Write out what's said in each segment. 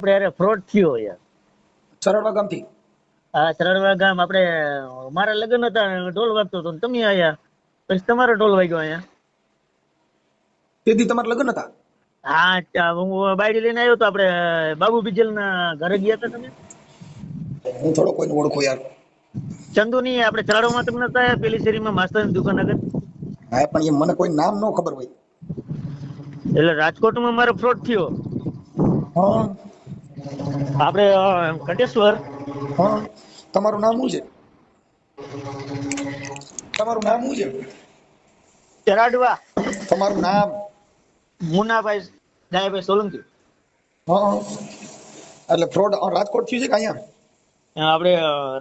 આપણે અરે ફ્રોડ થયો યાર. સરળવા ગામથી? હા સરળવા ગામ. આપણે મારા લગ્ન હતા ઢોલ વાગતો હતો તમે આયા? પછી તમારો ઢોલ વાગ્યો અહીંયા. તેથી તમારા લગ્ન હતા? હા હું બાયડી લઈને આવ્યો તો આપણે બાબુ બીજલ ના ઘરે ગયા હતા તમે? હું થોડો કોઈને ઓળખો યાર. ચંદુ ની આપણે ચરાડોમાં તમને આયા? પેલી શેરીમાં માસ્તરની દુકાન આગળ. હા પણ એ મને કોઈ નામ નો ખબર હોય. એટલે રાજકોટમાં મારો ફ્રોડ થયો. હા. આપણે કંટેશ્વર હા તમારું નામ શું છે? તમારું નામ શું છે? ચરાડવા. તમારું નામ? મુનાભાઈ દયાભાઈ સોલંકી. હા એટલે ફ્રોડ રાજકોટ થયું છે કે અહીંયા? આપણે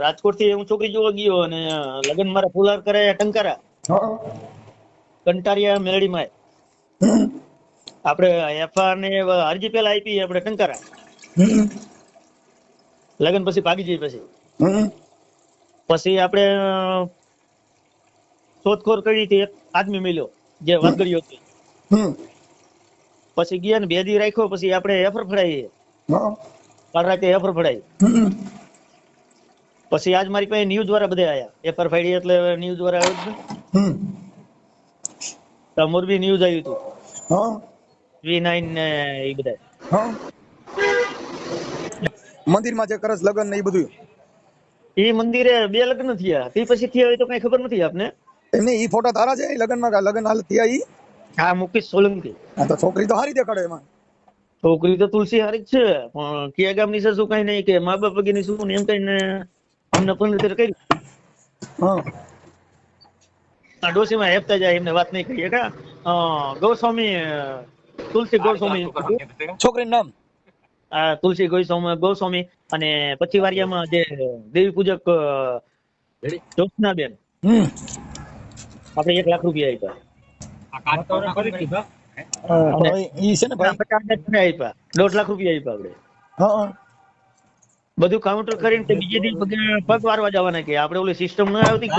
રાજકોટથી હું છોકરી જોવા ગયો અને લગન મારા ફુલાર કરાયા ટંકારા. હા કંટારિયા મેલડીમાં હમ. આપણે એફઆર ને અરજી પેલા આપી આપણે ટંકારા. લગ્ન પછી ભાગી જઈએ પછી. પછી આપણે શોધખોળ કરી હતી એક આદમી મળ્યો જે વાદગડીયો હતો. પછી ગયા ને બે રાખ્યો પછી આપણે એફર ફડાઈએ રાતે એફર ફડાઈ પછી આજ મારી પાસે ન્યૂઝ વાળા બધા આયા. એફર ફાડી એટલે ન્યૂઝ વાળા આવ્યું. તો મોરબી ન્યૂઝ આવ્યું હતું. વી નાઇન ને એ બધા હા. મંદિરમાં જે કરસ લગ્ન ને એ બધું. એ મંદિરે બે લગ્ન થયા. તે પછી થયા હોય તો કઈ ખબર નથી આપને? એમને ઈ ફોટા તારા છે? લગ્નમાં લગ્ન હાલ થયા ઈ? હા મુકેશ સોલંકી. હા તો છોકરી તો હારી દેખાડે એમાં. છોકરી તો તુલસી હારી જ છે પણ કયા ગામની છે શું કઈ નહીં કે મા બાપની શું ને એમ ને અમને પણ કરી હા. આ ડોશીમાં હેપતા જાય એમને વાત નહીં કરીએ કા? અ, ગૌસ્વામી તુલસી ગૌસ્વામી. છોકરીનું નામ? આ તુલસી ગોસ્વામી ગોસ્વામી અને પછી વારિયામાં જે દેવી પૂજક અ, જ્યોત્સનાબેન આપણે એક લાખ રૂપિયા આપ્યા. દોઢ લાખ રૂપિયા હા. બધું કાઉન્ટર કરીને બીજે દી પગે પગ વારવા જવાના કે આપણે ઓલી સિસ્ટમ ના આવતી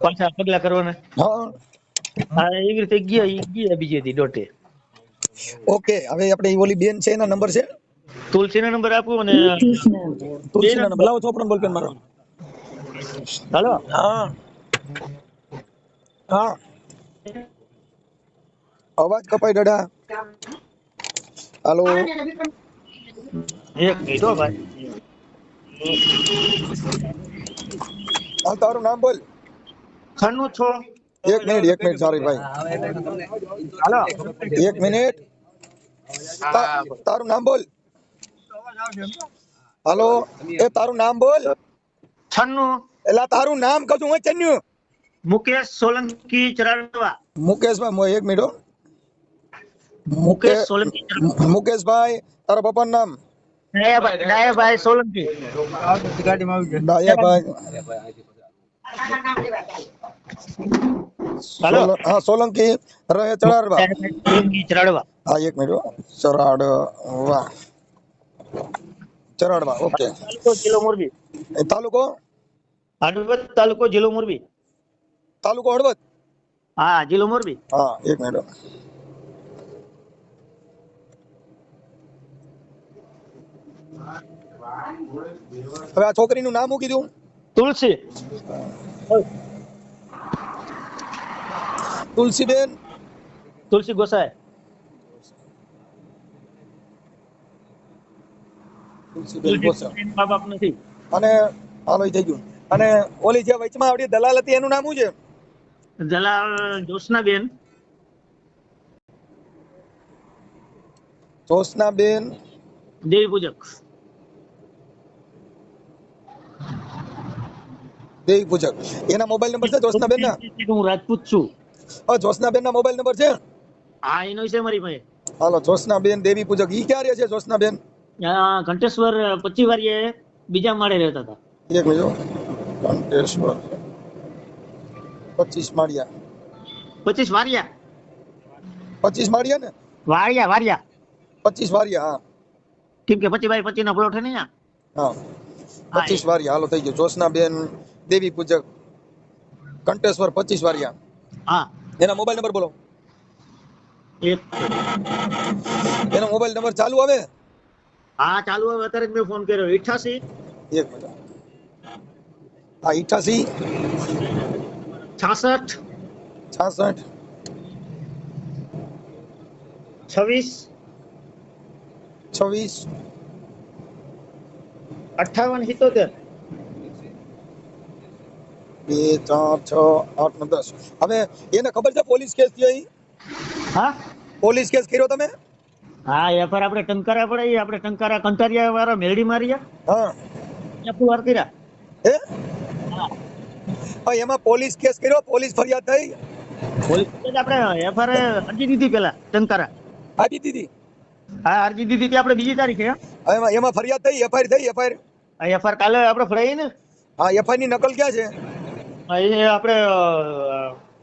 પાછા પગલા કરવાના. એવી રીતે ગયા ઈ ગયા બીજે દી દોઢે. ઓકે હવે આપણે ઓલી બેન છે એના નંબર છે? તુલસીનો નંબર આપો અને તુલસીના નંબર. લાવો ચોપડો બોલ પેન મારો. હાલો? હા. હા. અવાજ કપાઈ ડડા હાલો. એક મિનિટ હો ભાઈ. તારું નામ બોલ. છન્નું છો? એક મિનિટ એક મિનિટ સોરી ભાઈ હાલો એક મિનિટ તા- તારું નામ બોલ હાલો એ તારું નામ બોલ છન્નું એલા તારું નામ કશું હું ચન્યું મુકેશ સોલંકી ચરાડવા મુકેશભાઈ મો- એક મિનિટ હો. મુકેશ મુકે- સોલંકી ચરાડવા. મુકેશભાઈ તારા પપ્પાનું નામ ડાયાભાઈ ડાયાભાઈ સોલંકી ડાયાભાઈ હાલો. હા સોલંકી રહે ચડાડવા ચરાડવા હા એક મિનિટ ચડાડવા ચરાડવા ઓકે જિલ્લો મોરબી. તાલુકો? હળવદ તાલુકો જિલ્લો મોરબી. તાલુકો હળવદ? હા જિલ્લો મોરબી. હા એક મિનિટ હવે આ છોકરીનું નામ શું કીધું? તુલસી. તુલસીબેન તુલસી ગોસાઈ તુલસીબેન ગોસા. મા બાપ નથી. અને હાલો થઈ ગયું. અને ઓલી જે વચમાં આવડી દલાલ હતી એનું નામ શું છે? જલાલ જ્યોત્સનાબેન જોશનાબેન દેવી પૂજક. દેવી પૂજક. એના મોબાઈલ નંબર છે જોશનાબેન ના હું રાજપૂત છું. હા જોશનાબેન ના મોબાઈલ નંબર છે? હા એનો છે મારી પાસે. હાલો જોશનાબેન દેવી પૂજક. ઈ ક્યાં રહે છે જોશનાબેન ઘંટેશ્વર પચી વારીએ બીજા માળે રહેતા હતા. એક મિનિટ ઘંટેશ્વર. પચીસ માળિયા. પચીસ વારિયા. પચીસ માળિયા ને? વારિયા વારિયા. પચીસ વારિયા હા. કેમ કે પચી બાય પચી નો પ્લોટ છે ને હા. પચીસ વારિયા. હાલો થઈ ગયું. જોશનાબેન દેવી પૂજક. કંટેશ્વર પચીસ વારિયા. હા. એના મોબાઈલ નંબર બોલો. એક. એનો મોબાઈલ નંબર ચાલુ આવે? હા ચાલુ આવે. અત્યારે જ મેં ફોન કર્યો. અઠ્યાસી એક મિનિટ. હા અઠ્યાસી છાસઠ. છાસઠ. છવ્વીસ. છવ્વીસ. અઠાવન સિત્તોતેર. બે ચાર છ આઠ નવ દસ. હવે એને ખબર છે પોલીસ કેસ થયો હા? પોલીસ કેસ કર્યો તમે? હા એફઆર આપણે ટંકારા પડે આપણે ટંકારા કંટારિયા વાળા મેળી માર્યા. હા. ચાપુ વાર કર્યા. હે? હા. એમાં પોલીસ કેસ કર્યો પોલીસ ફરિયાદ થઈ? પોલીસ આપણે એફઆર અરજી દીધી પેલા ટંકારા. અરજી દીધી? હા અરજી દીધી આપણે બીજી તારીખે એમાં એમાં ફરિયાદ થઈ એફઆઈઆર થઈ એફઆઈઆર? એફઆર કાલે આપણે ફરાઈ ને. હા એફઆઈઆરની નકલ ક્યાં છે? એ આપણે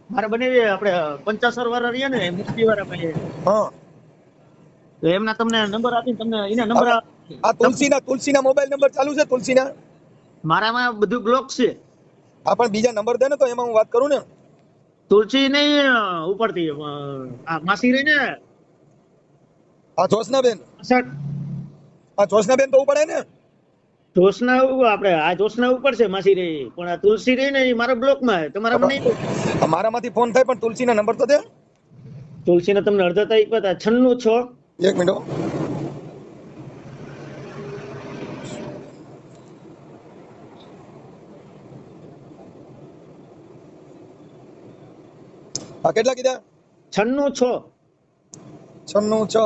મારે બનાવી આપણે પંચાસર વાળા રહ્યા ને મુક્તિ વાળા હા. તો એમના તમને નંબર આપીને તમને એના નંબર આ તુલસીના તુલસીના મોબાઈલ નંબર ચાલુ છે તુલસીના? મારામાં બધું બ્લોક છે. હા પણ બીજા નંબર દે ને તો એમાં હું વાત કરું ને. તુલસી નહીં ઉપરથી આ માસી રહી ને હા જોશનાબેન હા જોશનાબેન તો ઉપડે ને? જોશના આપણે આ જોશના ઉપર છે માસી રહી પણ આ તુલસી રહી ને એ મારા બ્લોકમાં તમારા નહીં મારામાંથી ફોન થાય પણ તુલસીના નંબર તો દે. તુલસી ને તમને અડધા તારીખ પતા છન્નું છ. એક મિનિટ હા. કેટલા કીધા? છન્નું છ. છન્નું છ.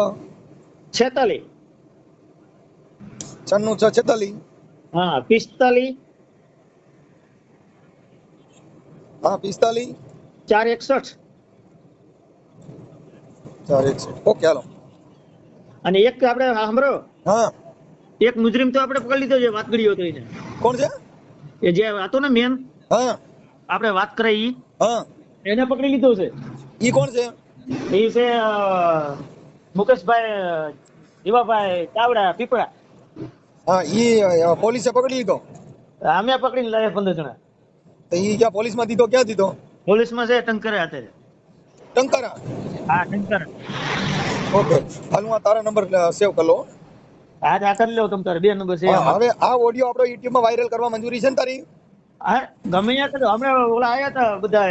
છેતાલી. છન્નું છ છેતાલીસ હા પિસ્તાલીસ. હા પિસ્તાલીસ. ચાર એકસઠ. ચાર એકસો ઓકે હાલો. અને એક આપણે સાંભળો. હા. એક મુજરીમ તો આપણે પકડી લીધો છે વાત હતો એને. કોણ છે? એ જે હતો ને મેન હા. આપણે વાત કરાઈ ઈ, હા. એને પકડી લીધો છે. ઈ કોણ છે? એ છે મુકેશભાઈ જીવાભાઈ ચાવડા પીપળા. હા ઈ પોલીસે પકડી લીધો. અમે પકડીને લાવ્યા પંદર જણા. તો ઈ ક્યાં પોલીસમાં દીધો ક્યાં દીધો? પોલીસમાં છે ટંકરે અત્યારે ટંકારા? હા ટંકર. ઓકે. હાલ હું આ તારા નંબર સેવ કરી લો હા આ કરી લો તમે તારે બે નંબર છે. હવે આ ઓડિયો આપણો YouTube માં વાયરલ કરવા મંજૂરી છે ને તારી? હા ગમે ત્યાં કરો હમણાં ઓલા આયા હતા બધા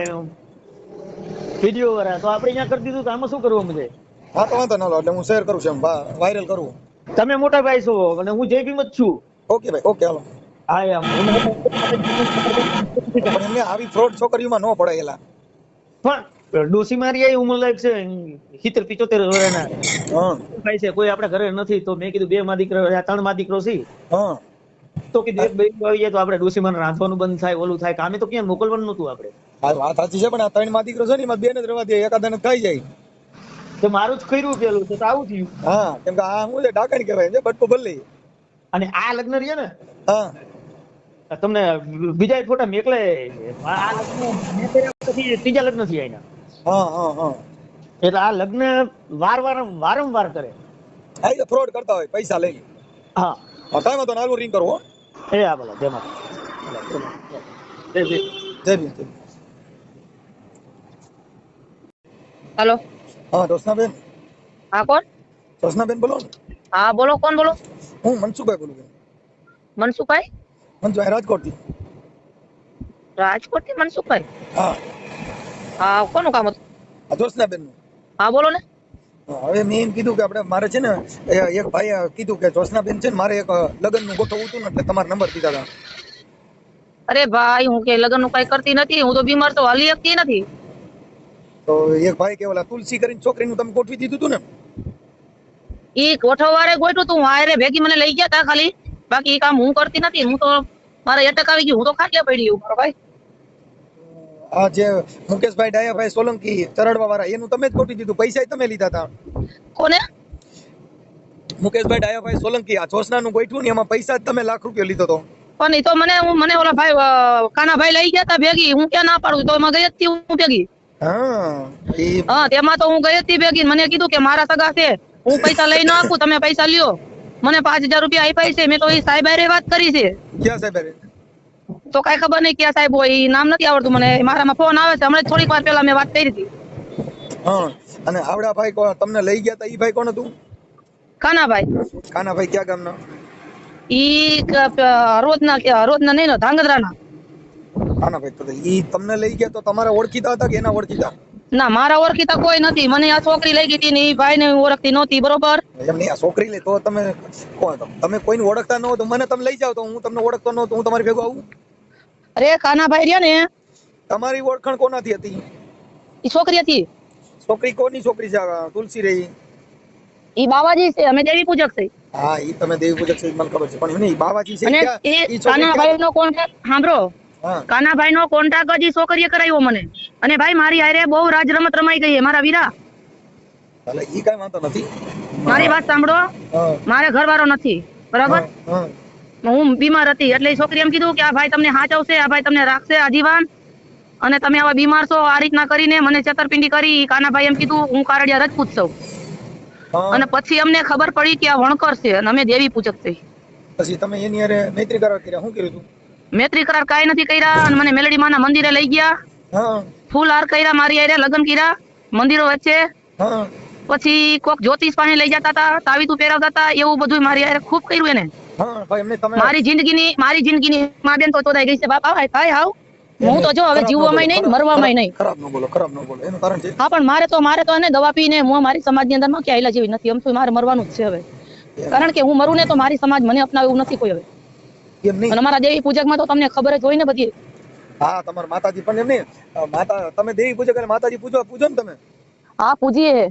વીડિયો વાળા. તો આપણે અહીંયા કરી દીધું તો આમાં શું કરવું બધે હા તો વાંધો ના લો એટલે હું શેર કરું છું એમ વાયરલ કરું. તમે મોટા ભાઈ છો અને હું જય ભીમ જ છું. ઓકે ભાઈ ઓકે હાલો. હા એમ. પણ એમને આવી ફ્રોડ છોકરીઓમાં ન પડાયેલા પણ ડોસી મારી આવી ઉંમર લાયક છે સિત્તેર પિચોતેર વર્ષના. ભાઈ છે કોઈ આપણા ઘરે નથી તો મેં કીધું બે માં દીકરો આ ત્રણમાં દીકરો છે. હા. તો કીધું એક ભાઈ આવી જાય તો આપણે ડોસી માં રાંધવાનું બંધ થાય ઓલું થાય. કામે તો ક્યાં મોકલવાનું નતું આપણે. વાત સાચી છે પણ આ ત્રણમાં દીકરો છે ને એમાં બે જ રવા દે એકાદાને થઈ જાય. તો મારું જ કર્યું પેલું તો આવું થયું. હા કેમ કે આ હું ડાકણ કહેવાય છે બટકો ભલે અને આ લગ્ન રહ્યા ને? હા. તમને બીજા ફોટા મેકલે. આ લગ્ન મેં કર્યા પછી ત્રીજા લગ્ન થયા એના. હા હા હા. એટલે આ લગ્ન વાર વાર વારંવાર કરે. આ તો ફ્રોડ કરતા હોય પૈસા લઈ હા. કાંઈ વાંધો નાલું રિંગ કરવો એ આ બોલો જય માતા જય જય. જય હેલો. હા રોશનાબેન. હા કોણ? રોશનાબેન બોલો. ને હા બોલો કોણ બોલો? હું મનસુખભાઈ બોલું છું. મનસુખભાઈ? મનસુભાઈ રાજકોટથી. રાજકોટથી મનસુખભાઈ? હા. હા કોનું કામ હતું? આ જોશનાબેનનું. હા બોલો ને. હવે મેં એમ કીધું કે આપણે મારે છે ને એક ભાઈ કીધું કે જોશનાબેન છે ને મારે એક લગ્નનું ગોઠવવું હતું ને એટલે તમારો નંબર દીધા હતા. અરે ભાઈ હું કે લગ્નનું કઈ કરતી નથી હું તો બીમાર તો હાલી શકતી નથી. તો એક ભાઈ કે ઓલા તુલસી કરીને છોકરીનું તમે ગોઠવી દીધું હતું ને? ઈ કોઠવારે ગોઠવું તું. હારે ભેગી મને લઈ ગયા તા ખાલી. બાકી કામ હું કરતી નથી. હું તો મારે એટક આવી ગયું. હું તો ખાટલે પડી મારો ભાઈ. આ જે મુકેશભાઈ ડાયાભાઈ સોલંકી ચરડવા વાળા એનું તમે જ ગોઠવી દીધું. પૈસા તમે લીધા હતા કોને? મુકેશભાઈ ડાયાભાઈ સોલંકી આ જોશના નું ગોઠવું ને એમાં પૈસા જ તમે લાખ રૂપિયા લીધો હતો પણ એ તો મને હું મને ઓલા ભાઈ કાના કાનાભાઈ લઈ ગયા તા ભેગી. હું ક્યાં ના પાડું? તો એમાં ગઈ જ હતી હું ભેગી. હા. તેમાં તો હું ગઈ હતી ભેગી મને કીધું કે મારા સગા છે હું પૈસા લઈ ના આપું તમે પૈસા લ્યો. મને પાંચ હજાર રૂપિયા આપ્યા છે મેં તો એ સાહેબ હારે વાત કરી છે. ક્યાં સાહેબ? તો કઈ ખબર નહીં ક્યાં સાહેબ હોય ઈ નામ નથી આવડતું મને મારામાં ફોન આવે છે હમણાં થોડીક વાર પહેલા મેં વાત કરી હતી. હા અને આવડા ભાઈ તમને લઈ ગયા હતા ઈ ભાઈ કોણ હતું? ખાનાભાઈ ખાનાભાઈ ક્યાં ગામના? ઈ કે હરોદના નહીં નો ધાંગધ્રાના. કાનાભાઈ તો ઈ તમને લઈ ગયા તો તમારે ઓળખીતા હતા કે એના ઓળખીતા? ના મારા ઓળખીતા કોઈ નથી. મને આ છોકરી લઈ ગઈ હતી ને ઈ ભાઈ ને ઓળખતી નહોતી બરોબર? એમ નહીં આ છોકરી લે તો તમે કોણ? તમે? કોઈને ઓળખતા ન હો તો મને તમે લઈ જાવ તો હું તમને ઓળખતો ન તો હું તમારી ભેગો આવું? અરે કાનાભાઈ રહ્યા ને? તમારી ઓળખાણ કોનાથી હતી? ઈ છોકરી હતી? છોકરી કોની છોકરી છે? તુલસી રહી ઈ. બાવાજી છે અમે દેવી પૂજક છે. હા ઈ તમે દેવી પૂજક છે મને ખબર છે. પણ નહીં બાવાજી છે અને એ કાનાભાઈ નો કોન્ટ્રાક્ટ સાંભળો. કાનાભાઈ નો કોન્ટ્રાક્ટ જ છોકરીએ કરાવ્યો મને. અને ભાઈ મારી હારે બહુ રાજ રમત રમાઈ ગઈ મારા વીરા. એટલે ઈ કઈ વાંધો નથી? મારી વાત સાંભળો. મારે ઘરવાળો નથી. બરાબર? હા, બીમાર હતી. એટલે છોકરી એમ કીધું કે આ ભાઈ તમને હાચવશે આ ભાઈ તમને રાખશે આજીવન. અને તમે આવા બીમાર છો આ રીતના કરીને મને છેતરપિંડી કરી. કાનાભાઈ એમ કીધું હું કારડિયા રજપૂત છું અને પછી અમને ખબર પડી કે આ વણકર છે. અને અમે દેવી પૂજક થઈ પછી તમે એની અરે મૈત્રી કરવા કર્યા. શું કર્યું તું? મૈત્રી કરાર કાઈ નથી કર્યા અને મને મેલડી માના મંદિરે લઈ ગયા. ફૂલ હાર કર્યા મારી હારે લગ્ન કર્યા મંદિરો વચ્ચે. પછી કોક જ્યોતિષ પાણી લઈ જતા હતા તાવીતું પહેરાવતા હતા એવું બધું મારી આરે ખૂબ કર્યું એને. મારી જિંદગીની મારી જિંદગીની માં બેન તો ચોદાઈ ગઈ છે બાપા ભાઈ ભાઈ હાવ હું તો જો હવે જીવવામાં નહીં મરવામાં નહીં. ખરાબ ન બોલો ખરાબ ન બોલો એનું કારણ છે હા પણ મારે તો મારે તો એને દવા પીને હું મારી સમાજની અંદરમાં ક્યાંય જેવી નથી એમ તો મારે મરવાનું જ છે હવે. કારણ કે હું મરું ને તો મારી સમાજ મને અપનાવે એવું નથી કોઈ હવે. એમ નહીં. અમારા મારા પૂજકમાં તો તમને ખબર જ હોય ને બધી. હા તમારા માતાજી પણ એમ નહીં. માતા તમે દેવી પૂજક અને માતાજી પૂજો પૂજો ને તમે. હા પૂજીએ.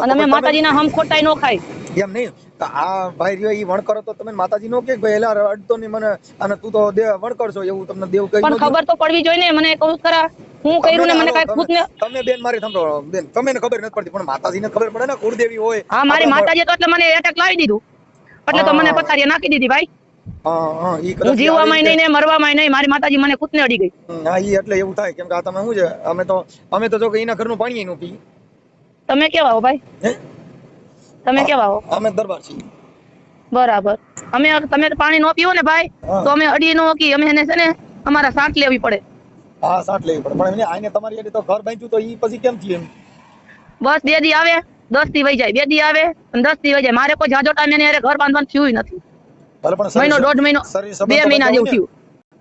અને અમે માતાજીના હમ ખોટાઈ નો ખાય. એમ નહીં. તો આ ભાઈ રહ્યો ઈ વણકરો તો તમે માતાજી નો કે ભાઈ એલા અડતો નહીં મને અને તું તો દેવ વણકર છો એવું તમને દેવ કહી પણ ખબર તો પડવી જોઈએ ને મને કહું ખરા. હું કર્યું ને મને તમે- ખુદ ને તમે બેન મારી સમજો બેન તમે ખબર નથી પડતી પણ માતાજીને ખબર પડે ને કુળદેવી હોય. હા મારી માતાજી તો એટલે મને એટેક લાવી દીધું. એટલે તો મને પથારીએ નાખી દીધી ભાઈ. હા જીવવામાં નહીં ને મરવામાં નહીં મારી માતાજી મને ખુદ અડી ગઈ. હા ઈ એટલે એવું થાય. કેમ કે આ તમે શું છે? અમે તો અમે તો જો કે એના ઘરનું પાણી પી તમે કેવા હો ભાઈ? તમે કેવા હો? અમે દરબાર છીએ. બરાબર. અમે તમે પાણી નો પીવો ને ભાઈ તો અમે અડી નો કી અમે એને છે ને અમારા સાંટ લેવી પડે. હા સાટ લેવી પડે. પણ આઈને તમારી હારે તો ઘર બાંધ્યું તો ઈ પછી કેમ થયું બસ બે દી આવે દસથી વહી જાય. બે દી આવે દસથી વહી જાય. મારે કોઈ જાજો ટાઈમ એને ઘર બાંધવાનું થયું નથી. મહિનો દોઢ મહિનો બે મહિના જેવું થયું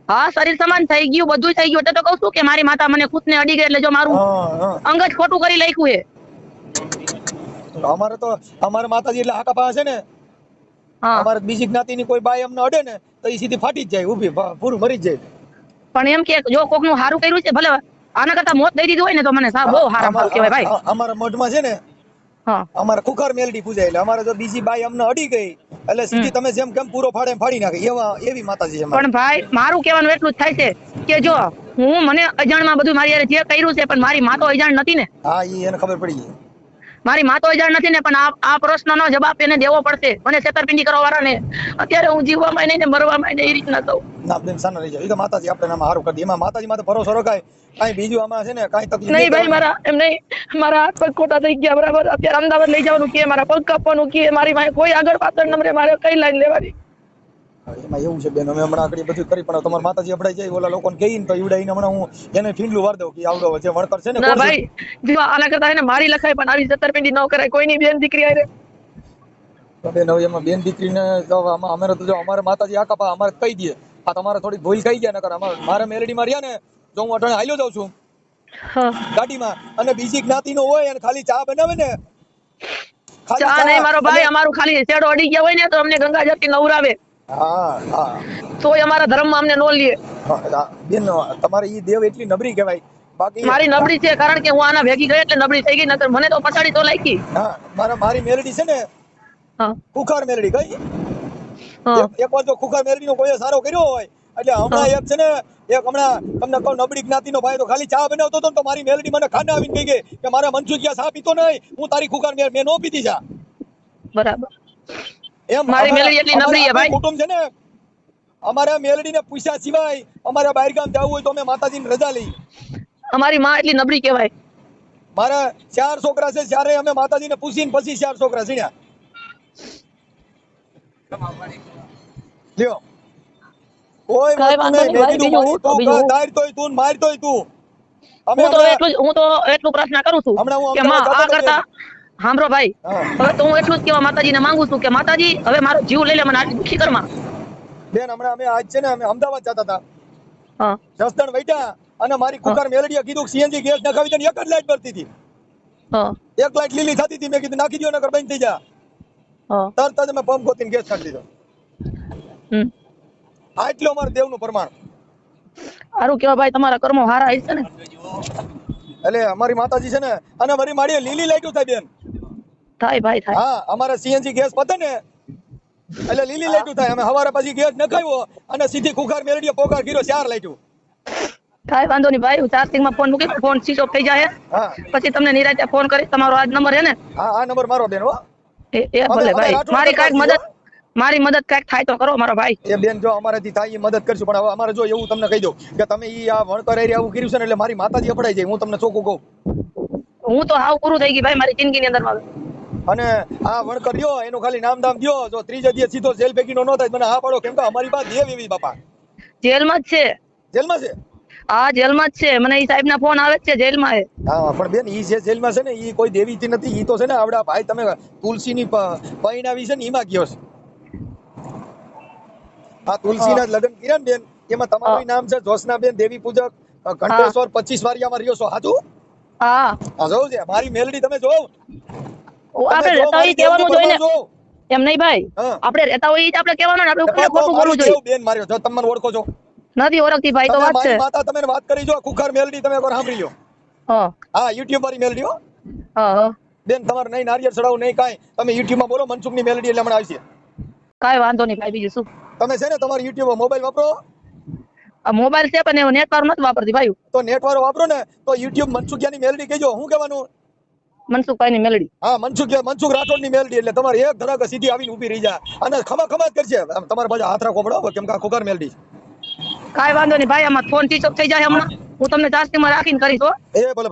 હા શરીર સમાન થઈ ગયું બધું થઈ ગયું. એટલે તો કહું છું કે મારી માતા મને ખુદ ને અડી ગઈ એટલે જો મારું હા હા. અંગ જ ખોટું કરી લખ્યું છે. અમારે તો અમારે માતાજી એટલે હાકા પાસે છે ને. હા. અમારે બીજી જ્ઞાતિની કોઈ બાઈ અમને અડે ને તો એ સીધી ફાટી જ જાય ઊભી પૂરું મરી જાય. પણ એમ કે જો કોકનું સારું કર્યું છે ભલે આના કરતા મોત દઈ દીધું હોય ને તો મને બહુ સારા સારું કહેવાય ભાઈ. અમારા મોઢ મઢમાં છે ને હા અમારે ખુખાર મેલડી પૂજાય એટલે અમારે જો બીજી બાઈ અમને અડી ગઈ. એટલે સીધી તમે જેમ કેમ પૂરો ફાડે એમ ફાડી નાખે. એવા એવી માતાજી છે પણ ભાઈ મારું કહેવાનું એટલું જ થાય છે કે જો હું મને અજાણમાં બધું મારી જે કર્યું છે પણ મારી માં તો અજાણ નથી ને. હા એને ખબર પડી ગઈ. મારી માતો નથી ને પણ આ પ્રશ્નનો જવાબ એને દેવો પડશે. મને છેતરપિંડી કરવા વાળાને અત્યારે હું જીવવામાં નહીં ને મરવામાં નહીં એ રીતના થઉં ના બેન સાના રહી જાય એ તો માતાજી આપણે નામ સારું કરી એમાં માતાજી માથે ભરોસો રખાય. કાંઈ બીજું આમાં છે ને કાંઈ તકલીફ નહીં ભાઈ મારા એમ નહીં. મારા હાથ પગ ખોટા થઈ ગયા બરાબર? અત્યારે અમદાવાદ લઈ જવાનું કે મારા પગ કાપવાનું કે મારી પાસે કોઈ આગળ પાછળ નમરે મારે કઈ લાઈન લેવાની? એમાં એવું છે બેન અમે હમણાં આગળ બધું કરી પણ તમારા માતાજી અભડાઈ જાય ઓલા લોકોને કહીને તો ઈવડાઈને હમણાં હું એને ફીંડલું વાર દઉં કે આવડો જે વણકર છે ને ના ભાઈ જો આના કરતા એને મારી લખાય પણ આવી જતરપિંડી ન કરાય કોઈની બેન દીકરી આવે બેન હવે એમાં બેન દીકરીને જો આમાં અમે તો જો અમારે માતાજી આકા પા અમારે કહી દે આ તમારે થોડી ભૂલ કહી ગયા નકર અમારે મારે મેલડીમાં રહ્યા ને જો હું અટાણે હાલ્યો જાઉં છું. ગાડીમાં. અને બીજી જ્ઞાતિનો હોય અને ખાલી ચા બનાવે ને. ચા નહીં મારો ભાઈ અમારું ખાલી શેડો અડી ગયા હોય ને તો અમને ગંગા જતી નવરાવે. હા હા. તોય અમારા ધર્મમાં અમને નો લે. બેન તમારે ઈ દેવ એટલી નબળી કહેવાય. બાકી મારી નબળી છે કારણ કે હું આના ભેગી ગઈ એટલે નબળી થઈ ગઈ નકર મને તો પછાડી તો લાગી હા મારા મારી મેલડી છે ને હા. કુખાર મેલડી કઈ હા. એક- વાર જો કુખાર મેલડી નો કોઈ સારો કર્યો હોય એટલે હમણાં એક છે ને એક હમણાં તમને કહું નબળી જ્ઞાતિનો ભાઈ તો ખાલી ચા બનાવતો હતો ને તો મારી મેલડી મને ખાને આવીને કહી ગઈ કે મારા મનસુખિયા ચા પીતો નહીં હું તારી ખુખાર મેં નો પીધી ચા. બરાબર. એમ મારી મેલડી એટલી નબળી છે ભાઈ. કુટુંબ છે ને અમારા મેલડીને પૂછ્યા સિવાય અમારા બહાર ગામ જવું હોય તો અમે માતાજીની રજા લઈ અમારી માં એટલી નબળી કહેવાય. મારા ચાર છોકરા છે ચારે અમે માતાજીને પૂછીને પછી ચાર છોકરા સીણ્યા લ્યો. કોઈ કાંઈ વાંધો નહીં ભાઈ, મેં કીધું બીજું હું તો- તું બીજું હું- દાર તોય તું. અમે હું તો એટલું હું તો એટલું પ્રશ્ન કરું છું કે માં આ કરતા સાંભળો ભાઈ. હવે તો હું એટલું જ કેવા માતાજીને માંગુ છું કે માતાજી હવે મારો જીવ લઈ લે મને આટલી દુખી કરમાં બેન હમણાં અમે આજ છે ને અમે અમદાવાદ જતા હતા. હા. જસદણ વૈટા અને મારી કુકર મેલડીએ કીધું સીએનજી ગેસ નખાવી દે એક જ લાઈટ ભરતી હતી. હા. એક લાઈટ લીલી થતી હતી મેં કીધું નાખી દો નકર બંધ થઈ જા. હા. તરત જ મેં પંપ ગોતીને ગેસ કાઢી દીધો. હમ. આટલો અમારું દેવનું પ્રમાણ. સારું કેવા ભાઈ તમારા કર્મો હારા છે ને. એટલે અમારી માતાજી છે ને અને મારી માડીએ લીલી લાઈટો થાય બેન. થાય ભાઈ થાય. હા અમારે સીએનજી ગેસ પતે ને એટલે લીલી લાઈટો થાય. અમે હવારે પછી ગેસ નખાયો અને સીધી કુખાર મેલડીએ પોકાર કર્યો ચાર લાઈટો. થાય વાંધો નહીં ભાઈ હું ચાર્જિંગમાં ફોન મૂકી ફોન સ્વિચ ઓફ થઈ જાય હા. પછી તમને નિરાતે ફોન કરી તમારો આજ નંબર છે ને? હા આ નંબર મારો બેન હો. એ ભલે ભાઈ મારી કાંઈક મદદ મારી મદદ કંઈક થાય તો કરો મારો ભાઈ. એ બેન જો અમારાથી થાય એ મદદ કરશું. પણ હવે અમારે જો એવું તમને કહી દઉં કે તમે ઈ આ વણકર એરિયા આવું કર્યું છે ને એટલે મારી માતાજી અપડાઈ જાય. હું તમને ચોખ્ખું કહું. હું તો હાવ પૂરું થઈ ગઈ ભાઈ મારી જિંદગીની અંદરમાં અને આ વણકર દ્યો એનું ખાલી નામ દામ દ્યો. જો ત્રીજા દિવસ સીધો જેલ ભેગીનો ન થાય મને હા પાડો. કેમ કે અમારી પાસે દેવ એવી બાપા. જેલમાં જ છે. જેલમાં છે? આ જેલમાં જ છે. મને એ સાહેબ ના ફોન આવે છે જેલમાં એ. હા પણ બેન ઈ જે જેલમાં છે ને ઈ કોઈ દેવીથી નથી. ઈ તો છે ને આવડા ભાઈ તમે તુલસીની પ- પૈણાવી છે ને ઈમાં ગયો છે. આ તુલસીના લગ્ન કર્યા ને બેન એમાં તમારું નામ છે જોશનાબેન દેવી પૂજક ઘંટેશ્વર પચીસ વારિયામાં રહ્યો છો હાચું હા. જોઉં છે. મારી મેલડી તમે જોવો આપણે રહેતા હોય કહેવાનું ને. એમ નહીં ભાઈ? આપણે રહેતા હોય જ આપણે કહેવાનું આપણે તમે ખોટું બોલવું જોઈએ બેન માર્યો? જો તમને ઓળખો છો. નથી ઓળખતી ભાઈ તો વાત છે. મારી માતા તમે વાત કરી જો ખુખર મેલડી તમે એકવાર સાંભળી લો હા. હા યુટ્યુબ પર મેલડી હો. હા બેન તમારે નહીં નારિયેળ ચડાવું નહીં કાઈ. તમે યુટ્યુબમાં બોલો મનસુખની મેલડી એટલે હમણાં આવશે કાઈ વાંધો નહીં ભાઈ બીજું શું? તમે છે ને તમારી યુટ્યુબ મોબાઈલ વાપરો? મોબાઈલ છે પણ નેટ વાળું નથી વાપરતી ભાઈ. તો નેટ વાળો વાપરો ને તો યુટ્યુબ મનસુખિયાની મેલડી કહેજો. શું કહેવાનું? મનસુખભાઈ ની મેલડી. હા મનસુખ મનસુખ રાઠોડની મેલડી એટલે તમારે એક ધરાક સીધી આવીને ઊભી રહી જાય અને ખમા ખમા જ કરશે તમારે પાછા હાથ રાખવો પડે કેમ કે ખોખાર મેલડી છે. વાંધો નહીં ભાઈ આમાં ફોન સ્વિચ ઓફ થઈ જાય હમણાં. હું તમને ચાર્જિંગમાં રાખીને કરીશ હો. એ ભલે